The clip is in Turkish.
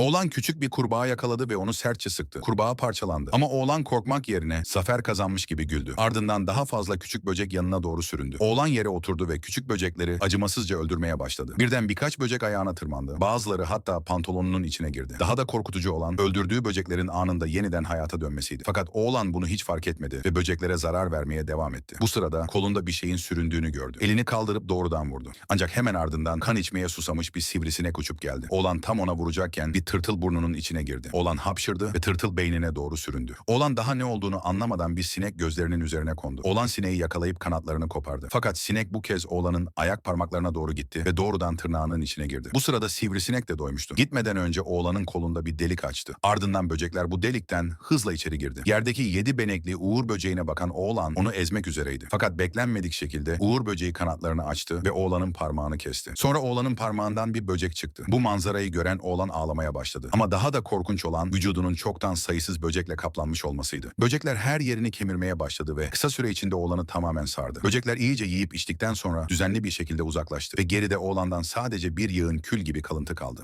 Oğlan küçük bir kurbağa yakaladı ve onu sertçe sıktı. Kurbağa parçalandı. Ama oğlan korkmak yerine zafer kazanmış gibi güldü. Ardından daha fazla küçük böcek yanına doğru süründü. Oğlan yere oturdu ve küçük böcekleri acımasızca öldürmeye başladı. Birden birkaç böcek ayağına tırmandı. Bazıları hatta pantolonunun içine girdi. Daha da korkutucu olan öldürdüğü böceklerin anında yeniden hayata dönmesiydi. Fakat oğlan bunu hiç fark etmedi ve böceklere zarar vermeye devam etti. Bu sırada kolunda bir şeyin süründüğünü gördü. Elini kaldırıp doğrudan vurdu. Ancak hemen ardından kan içmeye susamış bir sivrisinek uçup geldi. Oğlan tam ona vuracakken bir tırtıl burnunun içine girdi. Oğlan hapşırdı ve tırtıl beynine doğru süründü. Oğlan daha ne olduğunu anlamadan bir sinek gözlerinin üzerine kondu. Oğlan sineği yakalayıp kanatlarını kopardı. Fakat sinek bu kez oğlanın ayak parmaklarına doğru gitti ve doğrudan tırnağının içine girdi. Bu sırada sivrisinek de doymuştu. Gitmeden önce oğlanın kolunda bir delik açtı. Ardından böcekler bu delikten hızla içeri girdi. Yerdeki yedi benekli uğur böceğine bakan oğlan onu ezmek üzereydi. Fakat beklenmedik şekilde uğur böceği kanatlarını açtı ve oğlanın parmağını kesti. Sonra oğlanın parmağından bir böcek çıktı. Bu manzarayı gören oğlan ağlamaya başladı. Ama daha da korkunç olan vücudunun çoktan sayısız böcekle kaplanmış olmasıydı. Böcekler her yerini kemirmeye başladı ve kısa süre içinde oğlanı tamamen sardı. Böcekler iyice yiyip içtikten sonra düzenli bir şekilde uzaklaştı ve geride oğlandan sadece bir yığın kül gibi kalıntı kaldı.